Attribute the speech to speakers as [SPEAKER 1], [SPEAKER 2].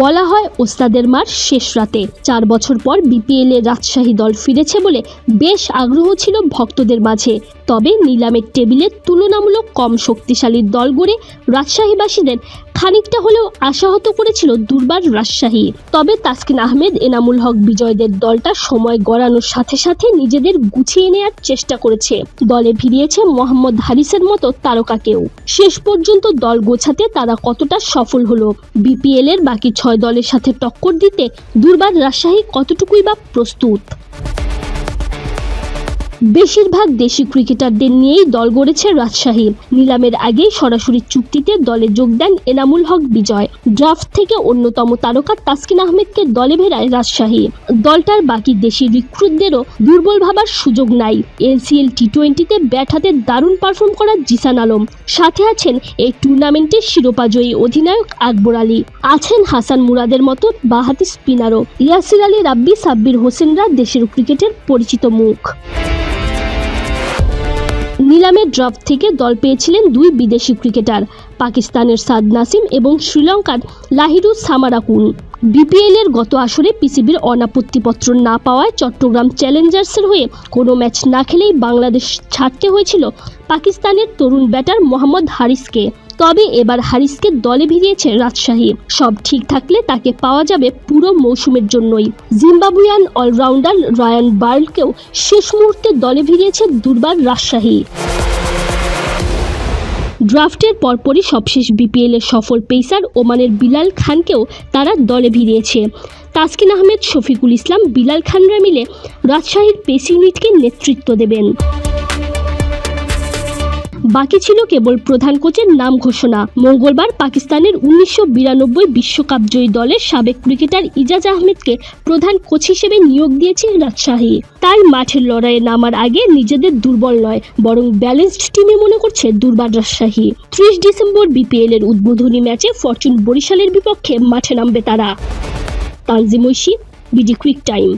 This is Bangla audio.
[SPEAKER 1] বলা হয় ওস্তাদের মার শেষ রাতে। চার বছর পর বিপিএল রাজশাহী দল ফিরেছে বলে বেশ আগ্রহ ছিল ভক্তদের মাঝে। তবে নিলামের টেবিলে তুলনামূলক কম শক্তিশালী দল গড়ে রাজশাহীবাসীদের খানিকটা হলেও আশাহত করেছিল দুর্বার রাজশাহী। তবে তাসকিন আহমেদ, এনামুল হক বিজয়দের দলটা সময় গড়ানোর সাথে সাথে নিজেদের গুছিয়ে নেয়ার চেষ্টা করেছে। দলে ভিড়িয়েছে মোহাম্মদ হারিসের মতো তারকাকেও। শেষ পর্যন্ত দল গোছাতে তারা কতটা সফল হলো? বিপিএল এর বাকি ছয় দলের সাথে টক্কর দিতে দুর্বার রাজশাহী কতটুকুই বা প্রস্তুত? বেশিরভাগ দেশি ক্রিকেটারদের নিয়েই দল গড়েছে রাজশাহী। নিলামের আগেই সরাসরি চুক্তিতে দলে যোগ দেন এনামুল হক বিজয়। ড্রাফট থেকে অন্যতম তারকা তাসকিন আহমেদকে দলে ভেড়ায় রাজশাহী। দলটার বাকি দেশি রিক্রুটদেরও দুর্বল ভাবার সুযোগ নাই। এনসিএল টি টোয়েন্টিতে ব্যাট হাতে দারুণ পারফর্ম করা জিসান আলম। সাথে আছেন এই টুর্নামেন্টের শিরোপাজয়ী অধিনায়ক আকবর আলী। আছেন হাসান মুরাদের মতো বাহাতি স্পিনারও। ইয়াসির আলী রাব্বি, সাব্বির হোসেনরা দেশের ক্রিকেটের পরিচিত মুখ। নিলামের ড্রাফট থেকে দল পেয়েছিলেন দুই বিদেশি ক্রিকেটার, পাকিস্তানের সাদ নাসিম এবং শ্রীলঙ্কার লাহিরু সামারাকুন। বিপিএল এর গত আসরে পিসিবির অনাপত্তিপত্র না পাওয়ায় চট্টগ্রাম চ্যালেঞ্জার্সের হয়ে কোনো ম্যাচ না খেলেই বাংলাদেশ ছাড়তে হয়েছিল পাকিস্তানের তরুণ ব্যাটার মোহাম্মদ হারিসকে। তবে এবার হারিসকে দলে ভিড়িয়েছে রাজশাহী। সব ঠিক থাকলে তাকে পাওয়া যাবে পুরো মৌসুমের জন্যই। জিম্বাবুয়ান অলরাউন্ডার রায়ান বার্লকেও শেষ মুহূর্তে দলে ভিড়িয়েছে দুর্বার রাজশাহী। ড্রাফটের পরপরই সবশেষ বিপিএল এর সফল পেসার ওমানের বিলাল খানকেও তারা দলে ভিড়িয়েছে। তাসকিন আহমেদ, শফিকুল ইসলাম, বিলাল খানরা মিলে রাজশাহীর পেস ইউনিটকে নেতৃত্ব দেবেন। বাকি ছিল কেবল প্রধান কোচের নাম ঘোষণা। মঙ্গলবার পাকিস্তানের উনিশশো বিশ্বকাপ জয়ী দলের সাবেক ক্রিকেটার ইজাজ আহমেদকে প্রধান কোচ হিসেবে নিয়োগ দিয়েছে রাজশাহী। তাই মাঠের লড়াইয়ে নামার আগে নিজেদের দুর্বল নয়, বরং ব্যালেন্সড টিমে মনে করছে দুর্বার রাজশাহী। ত্রিশ ডিসেম্বর বিপিএল এর উদ্বোধনী ম্যাচে ফরচুন বরিশালের বিপক্ষে মাঠে নামবে তারা। Tanzim Oishi, BD quick time.